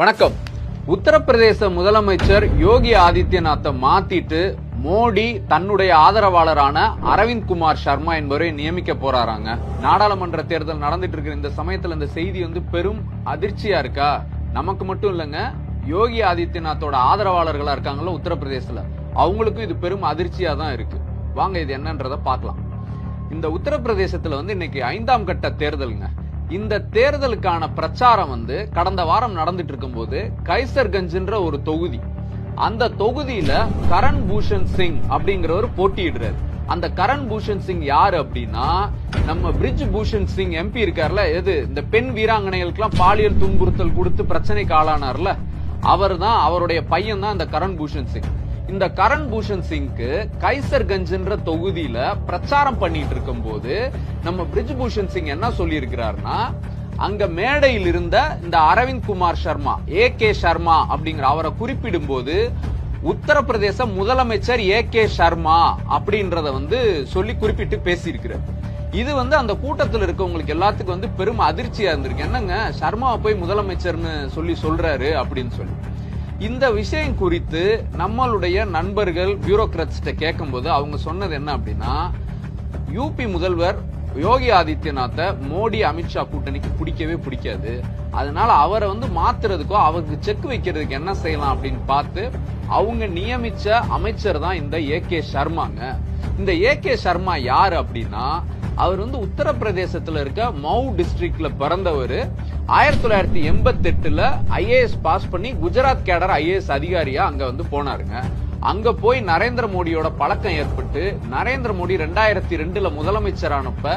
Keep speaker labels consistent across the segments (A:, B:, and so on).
A: வணக்கம். உத்தரப்பிரதேச முதலமைச்சர் யோகி ஆதித்யநாத்தை மாத்திட்டு மோடி தன்னுடைய ஆதரவாளரான அரவிந்த் குமார் சர்மா என்பவரை நியமிக்க போறாராங்க. நாடாளுமன்ற தேர்தல் நடந்துட்டு இருக்கிற இந்த சமயத்துல இந்த செய்தி வந்து பெரும் அதிர்ச்சியா இருக்கா? நமக்கு மட்டும் இல்லைங்க யோகி ஆதித்யநாத்தோட ஆதரவாளர்களா இருக்காங்களோ உத்தரப்பிரதேசல அவங்களுக்கும் இது பெரும் அதிர்ச்சியா தான் இருக்கு. வாங்க இது என்னன்றத பார்க்கலாம். இந்த உத்தரப்பிரதேசத்துல வந்து இன்னைக்கு ஐந்தாம் கட்ட தேர்தலுங்க. இந்த தேர்தலுக்கான பிரச்சாரம் வந்து கடந்த வாரம் நடந்துட்டு இருக்கும்போது கைசர்கஞ்சுன்ற ஒரு தொகுதி. அந்த தொகுதியில கரண் பூஷன் சிங் அப்படிங்கிறவர் போட்டியிடுறாரு. அந்த கரண் பூஷன் சிங் யாரு அப்படின்னா நம்ம பிரிட்ஜ் பூஷன் சிங் எம்பி இருக்கார்ல எது இந்த பெண் வீராங்கனைகளுக்கெல்லாம் பாலியல் துன்புறுத்தல் கொடுத்து பிரச்சனைக்கு ஆளானார்ல. அவர் தான் அவருடைய பையன் தான் இந்த கரண் பூஷன் சிங். இந்த கரண் பூஷன் சிங்க்கு கைசர்கஞ்சுன்ற தொகுதியில பிரச்சாரம் பண்ணிட்டு இருக்கும்போது நம்ம பிரிஜ் பூஷன் சிங் என்ன சொல்லியிருக்கிறார்னா அங்க மேடையில் இருந்த இந்த அரவிந்த் குமார் சர்மா ஏ கே சர்மா அப்படிங்கிற அவரை குறிப்பிடும் போது உத்தரப்பிரதேச முதலமைச்சர் ஏ கே சர்மா அப்படின்றத வந்து சொல்லி குறிப்பிட்டு பேசியிருக்கிறார். இது வந்து அந்த கூட்டத்தில் இருக்கவங்களுக்கு எல்லாத்துக்கும் வந்து பெரும் அதிர்ச்சியா இருந்திருக்கு. என்னங்க சர்மாவை போய் முதலமைச்சர்னு சொல்லி சொல்றாரு அப்படின்னு சொல்லி. இந்த விஷயம் குறித்து நம்மளுடைய நண்பர்கள் பியூரோக்ராட்ஸ்ட கேட்கும்போது அவங்க சொன்னது என்ன அப்படின்னா யூபி முதல்வர் யோகி ஆதித்யநாத்தை மோடி அமித்ஷா கூட்டணிக்கு பிடிக்கவே பிடிக்காது. அதனால அவரை வந்து மாத்துறதுக்கோ அவருக்கு செக் வைக்கிறதுக்கு என்ன செய்யலாம் அப்படின்னு பார்த்து அவங்க நியமிச்ச அமைச்சர் தான் இந்த ஏ கே சர்மாங்க. இந்த ஏ கே சர்மா யாரு அப்படின்னா அவர் வந்து உத்தரப்பிரதேசத்துல இருக்க மவு டிஸ்ட்ரிக்ட்ல பிறந்தவர். ஆயிரத்தி தொள்ளாயிரத்தி எண்பத்தி எட்டுல ஐஏஎஸ் பாஸ் பண்ணி குஜராத் கேடர் ஐஏஎஸ் அதிகாரியா அங்க வந்து போனாருங்க. அங்க போய் நரேந்திர மோடியோட பழக்கம் ஏற்பட்டு நரேந்திர மோடி ரெண்டாயிரத்தி ரெண்டுல முதலமைச்சரானப்ப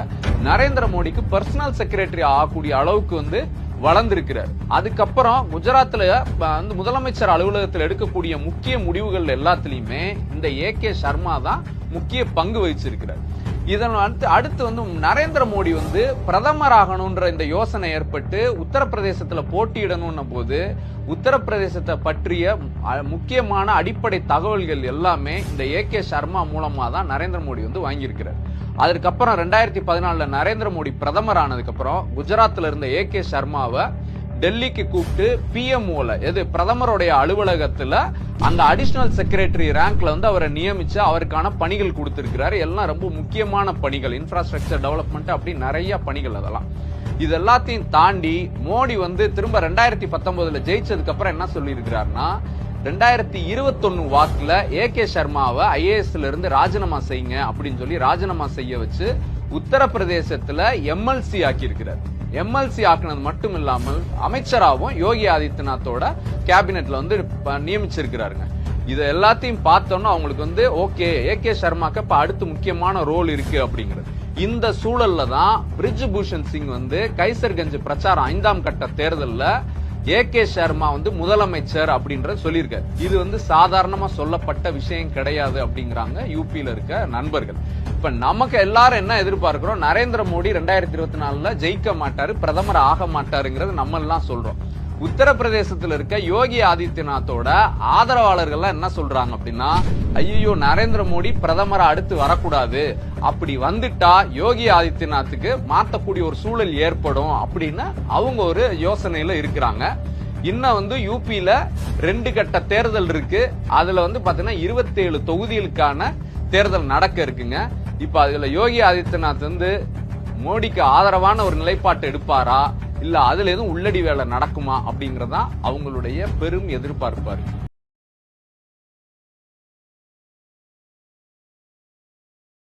A: நரேந்திர மோடிக்கு பர்சனல் செக்ரட்டரி ஆகக்கூடிய அளவுக்கு வந்து வளர்ந்திருக்கிறார். அதுக்கப்புறம் குஜராத்ல வந்து முதலமைச்சர் அலுவலகத்தில் எடுக்கக்கூடிய முக்கிய முடிவுகள் எல்லாத்துலயுமே இந்த ஏ கே சர்மா தான் முக்கிய பங்கு வகிச்சிருக்கிறார். இதன் அடுத்து அடுத்து வந்து நரேந்திர மோடி வந்து பிரதமர் ஆகணும்ன்ற இந்த யோசனை ஏற்பட்டு உத்தரப்பிரதேசத்துல போட்டியிடணும்ன போது உத்தரப்பிரதேசத்தை பற்றிய முக்கியமான அடிப்படை தகவல்கள் எல்லாமே இந்த ஏ கே சர்மா மூலமா தான் நரேந்திர மோடி வந்து வாங்கியிருக்கிறார். அதுக்கப்புறம் ரெண்டாயிரத்தி பதினாலுல நரேந்திர மோடி பிரதமர் ஆனதுக்கு அப்புறம் குஜராத்ல இருந்த ஏ கே சர்மாவை டெல்லிக்கு கூப்பிட்டு பிஎம்ஓல எது பிரதமருடைய அலுவலகத்துல அந்த அடிஷனல் செக்ரட்டரி ரேங்க்ல வந்து அவரை நியமிச்சு அவருக்கான பணிகள் கொடுத்திருக்கிறாரு. எல்லாம் ரொம்ப முக்கியமான பணிகள் இன்ஃப்ராஸ்ட்ரக்சர் டெவலப்மெண்ட் அப்படி நிறைய பணிகள் அதெல்லாம். இது எல்லாத்தையும் தாண்டி மோடி வந்து திரும்ப ரெண்டாயிரத்தி பத்தொன்பதுல ஜெயிச்சதுக்கு அப்புறம் என்ன சொல்லியிருக்கிறாருன்னா ரெண்டாயிரத்தி இருபத்தொன்னு வாக்குல ஏ கே சர்மாவை ஐஏஎஸ்ல இருந்து ராஜினாமா செய்யுங்க அப்படின்னு சொல்லி ராஜினாமா செய்ய வச்சு உத்தரப்பிரதேசத்துல எம்எல்சி ஆக்கி இருக்கிறார் எம்எல்சி ஆக்குனது மட்டும் இல்லாமல் அமைச்சராகவும் யோகி ஆதித்யநாத்தோட கேபினெட்ல வந்து நியமிச்சிருக்கிறாருங்க. இது எல்லாத்தையும் பார்த்தோம்னா அவங்களுக்கு வந்து ஓகே ஏ கே சர்மாக்கு இப்ப அடுத்து முக்கியமான ரோல் இருக்கு அப்படிங்கிறது. இந்த சூழல்ல தான் பிரிஜ் பூஷன் சிங் வந்து கைசர்கஞ்ச் பிரச்சாரம் ஐந்தாம் கட்ட தேர்தலில் ஏ கே சர்மா வந்து முதலமைச்சர் அப்படின்ற சொல்லியிருக்காரு. இது வந்து சாதாரணமா சொல்லப்பட்ட விஷயம் கிடையாது அப்படிங்கிறாங்க யூபியில இருக்க நண்பர்கள். இப்ப நமக்கு எல்லாரும் என்ன எதிர்பார்க்கிறோம்? நரேந்திர மோடி ரெண்டாயிரத்தி இருபத்தி நாலுல ஜெயிக்க மாட்டாரு பிரதமர் ஆக மாட்டாருங்கிறது நம்ம எல்லாம் சொல்றோம். உத்தரப்பிரதேசத்தில் இருக்க யோகி ஆதித்யநாத்தோட ஆதரவாளர்கள் என்ன சொல்றாங்க அப்படின்னா ஐயோ நரேந்திர மோடி பிரதமரை அடுத்து வரக்கூடாது. அப்படி வந்துட்டா யோகி ஆதித்யநாத்துக்கு மாற்றக்கூடிய ஒரு சூழல் ஏற்படும் அப்படின்னு அவங்க ஒரு யோசனையில இருக்கிறாங்க. இன்னும் வந்து யூபியில ரெண்டு கட்ட தேர்தல் இருக்கு. அதுல வந்து பாத்தீங்கன்னா இருபத்தேழு தொகுதிகளுக்கான தேர்தல் நடக்க இருக்குங்க. இப்ப அதுல யோகி ஆதித்யநாத் வந்து மோடிக்கு ஆதரவான ஒரு நிலைப்பாட்டு எடுப்பாரா? இல்ல அதுல எதுவும் உள்ளடி வேலை நடக்குமா அப்படிங்கறதான் அவங்களுடைய பெரும் எதிர்பார்ப்பாரு.